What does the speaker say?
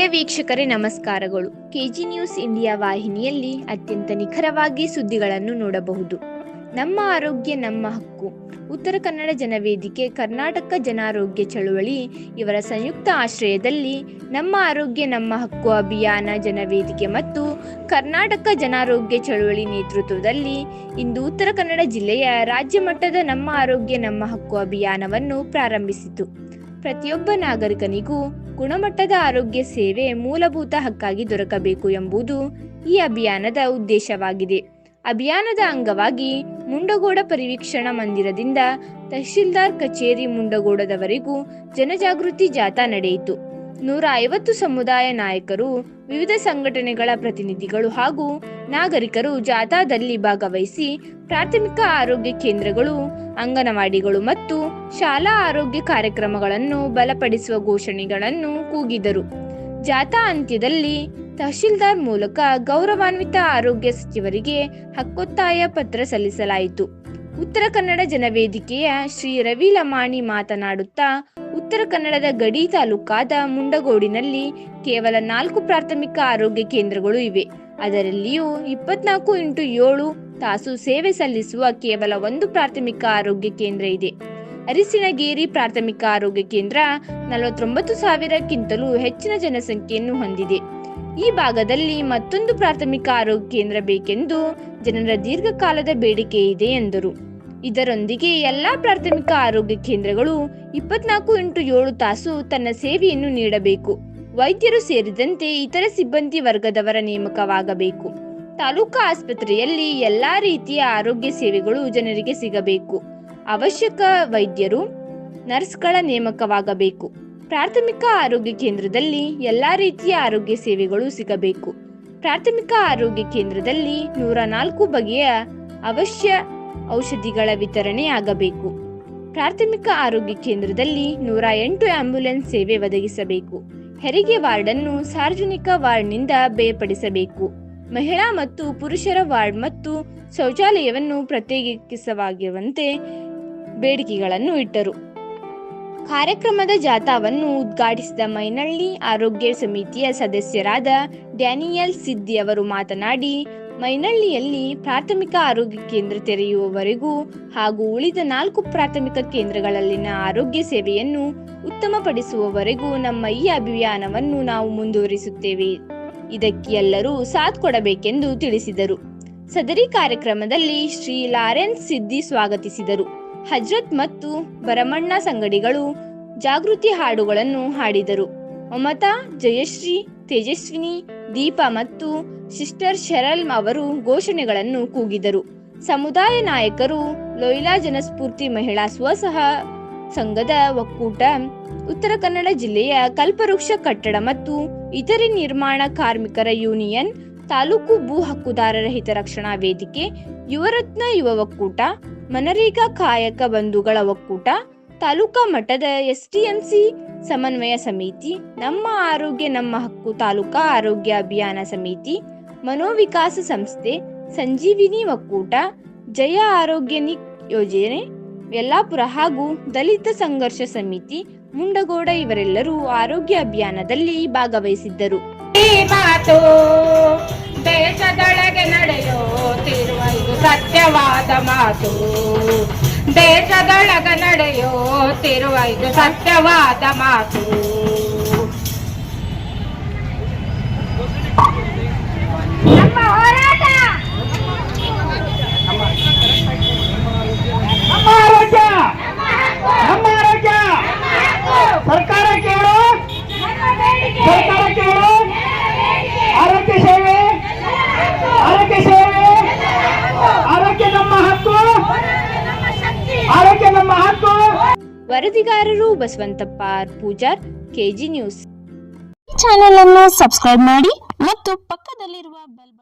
ಪ್ರಿಯ ವೀಕ್ಷಕರೇ, ನಮಸ್ಕಾರಗಳು. KG news India ವಾಹಿನಿಯಲ್ಲಿ ಅತ್ಯಂತ ನಿಖರವಾಗಿ ಸುದ್ದಿಗಳನ್ನು ನೋಡಬಹುದು. ನಮ್ಮ ಆರೋಗ್ಯ, ನಮ್ಮ ಹಕ್ಕು. ಉತ್ತರ ಕನ್ನಡ ಜನವೇದಿಕೆ ಕರ್ನಾಟಕ ಜನಾರೋಗ್ಯ ಚಳುವಳಿ ಇವರ ಸಂಯುಕ್ತ ಆಶ್ರಯದಲ್ಲಿ ನಮ್ಮ ಆರೋಗ್ಯ, ನಮ್ಮ ಹಕ್ಕು ಅಭಿಯಾನ ಜನವೇದಿಕೆ ಮತ್ತು ಕರ್ನಾಟಕ ಜನಾರೋಗ್ಯ ಚಳುವಳಿ ನೇತೃತ್ವದಲ್ಲಿ ಇಂದು ಉತ್ತರ ಕನ್ನಡ ಜಿಲ್ಲೆಯ ರಾಜ್ಯ ಮಟ್ಟದ ನಮ್ಮ ಆರೋಗ್ಯ, ನಮ್ಮ ಹಕ್ಕು ಅಭಿಯಾನವನ್ನು ಪ್ರಾರಂಭಿಸಿತು. ಪ್ರತಿಯೊಬ್ಬ ನಾಗರಿಕನಿಗೂ ಗುಣಮಟ್ಟದ ಆರೋಗ್ಯ ಸೇವೆ ಮೂಲಭೂತ ಹಕ್ಕಾಗಿ ದೊರಕಬೇಕು ಎಂಬುದು ಈ ಅಭಿಯಾನದ ಉದ್ದೇಶವಾಗಿದೆ. ಅಭಿಯಾನದ ಅಂಗವಾಗಿ ಮುಂಡಗೋಡ ಪರಿವೀಕ್ಷಣಾ ಮಂದಿರದಿಂದ ತಹಶೀಲ್ದಾರ್ ಕಚೇರಿ ಮುಂಡಗೋಡದವರೆಗೂ ಜನಜಾಗೃತಿ ಜಾಥಾ ನಡೆಯಿತು. ನೂರ ಐವತ್ತು ಸಮುದಾಯ ನಾಯಕರು, ವಿವಿಧ ಸಂಘಟನೆಗಳ ಪ್ರತಿನಿಧಿಗಳು ಹಾಗೂ ನಾಗರಿಕರು ಜಾಥಾದಲ್ಲಿ ಭಾಗವಹಿಸಿ ಪ್ರಾಥಮಿಕ ಆರೋಗ್ಯ ಕೇಂದ್ರಗಳು ಅಂಗನವಾಡಿಗಳು ಮತ್ತು ಶಾಲಾ ಆರೋಗ್ಯ ಕಾರ್ಯಕ್ರಮಗಳನ್ನು ಬಲಪಡಿಸುವ ಘೋಷಣೆಗಳನ್ನು ಕೂಗಿದರು. ಜಾಥಾ ಅಂತ್ಯದಲ್ಲಿ ತಹಶೀಲ್ದಾರ್ ಮೂಲಕ ಗೌರವಾನ್ವಿತ ಆರೋಗ್ಯ ಸಚಿವರಿಗೆ ಹಕ್ಕೊತ್ತಾಯ ಪತ್ರ ಸಲ್ಲಿಸಲಾಯಿತು. ಉತ್ತರ ಕನ್ನಡ ಜನವೇದಿಕೆಯ ಶ್ರೀ ರವಿ ಲಮಾಣಿ ಮಾತನಾಡುತ್ತಾ, ಉತ್ತರ ಕನ್ನಡದ ಗಡಿ ತಾಲೂಕಾದ ಮುಂಡಗೋಡಿನಲ್ಲಿ ಕೇವಲ ನಾಲ್ಕು ಪ್ರಾಥಮಿಕ ಆರೋಗ್ಯ ಕೇಂದ್ರಗಳು ಇವೆ. ಅದರಲ್ಲಿಯೂ ಇಪ್ಪತ್ನಾಲ್ಕು ಇಂಟು ಏಳು ತಾಸು ಸೇವೆ ಸಲ್ಲಿಸುವ ಕೇವಲ ಒಂದು ಪ್ರಾಥಮಿಕ ಆರೋಗ್ಯ ಕೇಂದ್ರ ಇದೆ. ಅರಿಸಿನಗೇರಿ ಪ್ರಾಥಮಿಕ ಆರೋಗ್ಯ ಕೇಂದ್ರ ನಲವತ್ತೊಂಬತ್ತು ಸಾವಿರಕ್ಕಿಂತಲೂ ಹೆಚ್ಚಿನ ಜನಸಂಖ್ಯೆಯನ್ನು ಹೊಂದಿದೆ. ಈ ಭಾಗದಲ್ಲಿ ಮತ್ತೊಂದು ಪ್ರಾಥಮಿಕ ಆರೋಗ್ಯ ಕೇಂದ್ರ ಬೇಕೆಂದು ಜನರ ದೀರ್ಘಕಾಲದ ಬೇಡಿಕೆ ಇದೆ ಎಂದರು. ಇದರೊಂದಿಗೆ ಎಲ್ಲಾ ಪ್ರಾಥಮಿಕ ಆರೋಗ್ಯ ಕೇಂದ್ರಗಳು ಇಪ್ಪತ್ನಾಲ್ಕು ಇಂಟು ಏಳು ತಾಸು ತನ್ನ ಸೇವೆಯನ್ನು ನೀಡಬೇಕು. ವೈದ್ಯರು ಸೇರಿದಂತೆ ಇತರ ಸಿಬ್ಬಂದಿ ವರ್ಗದವರ ನೇಮಕವಾಗಬೇಕು. ತಾಲೂಕಾ ಆಸ್ಪತ್ರೆಯಲ್ಲಿ ಎಲ್ಲಾ ರೀತಿಯ ಆರೋಗ್ಯ ಸೇವೆಗಳು ಜನರಿಗೆ ಸಿಗಬೇಕು. ಅವಶ್ಯಕ ವೈದ್ಯರು, ನರ್ಸ್ಗಳ ನೇಮಕವಾಗಬೇಕು. ಪ್ರಾಥಮಿಕ ಆರೋಗ್ಯ ಕೇಂದ್ರದಲ್ಲಿ ಎಲ್ಲಾ ರೀತಿಯ ಆರೋಗ್ಯ ಸೇವೆಗಳು ಸಿಗಬೇಕು. ಪ್ರಾಥಮಿಕ ಆರೋಗ್ಯ ಕೇಂದ್ರದಲ್ಲಿ ನೂರ ನಾಲ್ಕು ಬಗೆಯ ಅವಶ್ಯ ಔಷಧಿಗಳ ವಿತರಣೆ ಆಗಬೇಕು. ಪ್ರಾಥಮಿಕ ಆರೋಗ್ಯ ಕೇಂದ್ರದಲ್ಲಿ ನೂರ ಎಂಟು ಆಂಬ್ಯುಲೆನ್ಸ್ ಸೇವೆ ಒದಗಿಸಬೇಕು. ಹೆರಿಗೆ ವಾರ್ಡನ್ನು ಸಾರ್ವಜನಿಕ ವಾರ್ಡ್ನಿಂದ ಬೇರ್ಪಡಿಸಬೇಕು. ಮಹಿಳಾ ಮತ್ತು ಪುರುಷರ ವಾರ್ಡ್ ಮತ್ತು ಶೌಚಾಲಯವನ್ನು ಪ್ರತ್ಯೇಕಿಸವಾಗಿರುವಂತೆ ಬೇಡಿಕೆಗಳನ್ನು ಇಟ್ಟರು. ಕಾರ್ಯಕ್ರಮದ ಜಾಥಾವನ್ನು ಉದ್ಘಾಟಿಸಿದ ಮೈನಳ್ಳಿ ಆರೋಗ್ಯ ಸಮಿತಿಯ ಸದಸ್ಯರಾದ ಡ್ಯಾನಿಯಲ್ ಸಿದ್ದಿ ಅವರು ಮಾತನಾಡಿ, ಮೈನಳ್ಳಿಯಲ್ಲಿ ಪ್ರಾಥಮಿಕ ಆರೋಗ್ಯ ಕೇಂದ್ರ ತೆರೆಯುವವರೆಗೂ ಹಾಗೂ ಉಳಿದ ನಾಲ್ಕು ಪ್ರಾಥಮಿಕ ಕೇಂದ್ರಗಳಲ್ಲಿನ ಆರೋಗ್ಯ ಸೇವೆಯನ್ನು ಉತ್ತಮಪಡಿಸುವವರೆಗೂ ನಮ್ಮ ಈ ಅಭಿಯಾನವನ್ನು ನಾವು ಮುಂದುವರಿಸುತ್ತೇವೆ. ಇದಕ್ಕೆ ಎಲ್ಲರೂ ಸಾಥ್ ಕೊಡಬೇಕೆಂದು ತಿಳಿಸಿದರು. ಸದರಿ ಕಾರ್ಯಕ್ರಮದಲ್ಲಿ ಶ್ರೀ ಲಾರೆನ್ಸ್ ಸಿದ್ದಿ ಸ್ವಾಗತಿಸಿದರು. ಹಜ್ರತ್ ಮತ್ತು ಭರಮಣ್ಣ ಸಂಗಡಿಗಳು ಜಾಗೃತಿ ಹಾಡುಗಳನ್ನು ಹಾಡಿದರು. ಮಮತಾ, ಜಯಶ್ರೀ, ತೇಜಸ್ವಿನಿ, ದೀಪಾ ಮತ್ತು ಸಿಸ್ಟರ್ ಶರಲ್ ಅವರು ಘೋಷಣೆಗಳನ್ನು ಕೂಗಿದರು. ಸಮುದಾಯ ನಾಯಕರು ಲೋಯ್ಲಾ ಜನಸ್ಫೂರ್ತಿ ಮಹಿಳಾ ಸ್ವಸಹ ಸಂಘದ ಒಕ್ಕೂಟ, ಉತ್ತರ ಕನ್ನಡ ಜಿಲ್ಲೆಯ ಕಲ್ಪವೃಕ್ಷ ಕಟ್ಟಡ ಮತ್ತು ಇತರೆ ನಿರ್ಮಾಣ ಕಾರ್ಮಿಕರ ಯೂನಿಯನ್, ತಾಲೂಕು ಭೂ ಹಕ್ಕುದಾರರ ಹಿತರಕ್ಷಣಾ ವೇದಿಕೆ, ಯುವರತ್ನ ಯುವ ಒಕ್ಕೂಟ, ಮನರೇಗಾ ಕಾಯಕ ಬಂಧುಗಳ ಒಕ್ಕೂಟ, ತಾಲೂಕಾ ಮಟ್ಟದ ಎಸ್ಟಿಎಂಸಿ ಸಮನ್ವಯ ಸಮಿತಿ, ನಮ್ಮ ಆರೋಗ್ಯ, ನಮ್ಮ ಹಕ್ಕು ತಾಲೂಕಾ ಆರೋಗ್ಯ ಅಭಿಯಾನ ಸಮಿತಿ, ಮನೋವಿಕಾಸ ಸಂಸ್ಥೆ, ಸಂಜೀವಿನಿ ಒಕ್ಕೂಟ, ಜಯ ಆರೋಗ್ಯನಿಕ್ ಯೋಜನೆ ಯಲ್ಲಾಪುರ ಹಾಗೂ ದಲಿತ ಸಂಘರ್ಷ ಸಮಿತಿ, ಮುಂಡಗೋಡ ಇವರೆಲ್ಲರೂ ಆರೋಗ್ಯ ಅಭಿಯಾನದಲ್ಲಿ ಭಾಗವಹಿಸಿದ್ದರು. ದೇಶದೊಳಗೆ ನಡೆಯುತ್ತಿರುವ ಇದು ಸತ್ಯವಾದ ಮಾತು. ದೇಶದೊಳಗೆ ನಡೆಯುತ್ತಿರುವ ಇದು ಸತ್ಯವಾದ ಮಾತು ನಮ್ಮ ಹೋರಾಟ ನಮ್ಮ ಆರೋಗ್ಯ ನಮ್ಮ ಆರೋಗ್ಯ ಸರ್ಕಾರ ಕೇಳು ಸರ್ಕಾರ ಕೇಳು ಆರೋಗ್ಯ ಸೇವೆ ಆರೋಗ್ಯ ಸೇವೆ ಆರೋಗ್ಯ ನಮ್ಮ ಹಕ್ಕು ಆರೋಗ್ಯ ನಮ್ಮ ಹಕ್ಕು ವರದಿಗಾರರು Basavanthappa Pujar KG news. Channel ಅನ್ನು ಸಬ್ಸ್ಕ್ರೈಬ್ ಮಾಡಿ ಮತ್ತು ಪಕ್ಕದಲ್ಲಿರುವ ಬೆಲ್